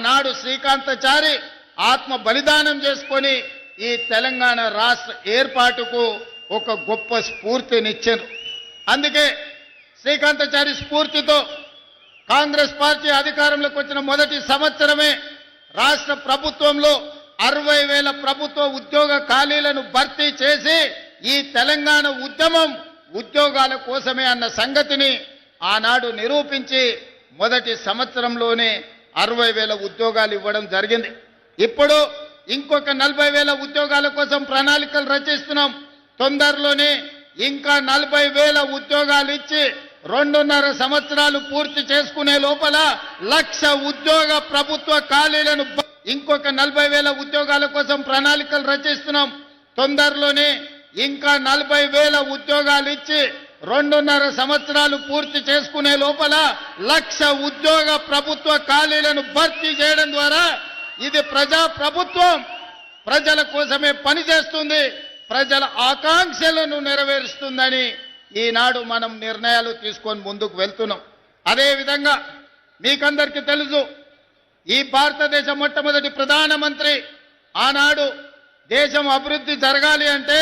ఆనాడు శ్రీకాంతచారి ఆత్మ బలిదానం చేసుకొని ఈ తెలంగాణ రాష్ట్ర ఏర్పాటుకు ఒక గొప్ప స్ఫూర్తినిచ్చారు. అందుకే శ్రీకాంతచారి స్ఫూర్తితో కాంగ్రెస్ పార్టీ అధికారంలోకి వచ్చిన మొదటి సంవత్సరమే రాష్ట్ర ప్రభుత్వంలో అరవై వేల ప్రభుత్వ ఉద్యోగ ఖాళీలను భర్తీ చేసి ఈ తెలంగాణ ఉద్యమం ఉద్యోగాల కోసమే అన్న సంగతిని ఆనాడు నిరూపించి మొదటి సంవత్సరంలోనే అరవై వేల ఉద్యోగాలు ఇవ్వడం జరిగింది. ఇప్పుడు ఇంకొక నలభై వేల ఉద్యోగాల కోసం ప్రణాళికలు రచిస్తున్నాం. తొందరలోనే ఇంకా నలభై వేల ఉద్యోగాలు ఇచ్చి రెండున్నర సంవత్సరాలు పూర్తి చేసుకునే లోపల లక్ష ఉద్యోగ ప్రభుత్వ ఖాళీలను ఇంకొక నలభై వేల ఉద్యోగాల కోసం ప్రణాళికలు రచిస్తున్నాం. తొందరలోనే ఇంకా నలభై వేల ఉద్యోగాలు ఇచ్చి రెండున్నర సంవత్సరాలు పూర్తి చేసుకునే లోపల లక్ష ఉద్యోగ ప్రభుత్వ ఖాళీలను భర్తీ చేయడం ద్వారా ఇది ప్రజా ప్రభుత్వం ప్రజల కోసమే పనిచేస్తుంది ప్రజల ఆకాంక్షలను నెరవేరుస్తుందని ఈనాడు మనం నిర్ణయాలు తీసుకొని ముందుకు వెళ్తున్నాం. అదేవిధంగా మీకందరికీ తెలుసు ఈ భారతదేశ మొట్టమొదటి ప్రధానమంత్రి ఆనాడు దేశం అభివృద్ధి జరగాలి అంటే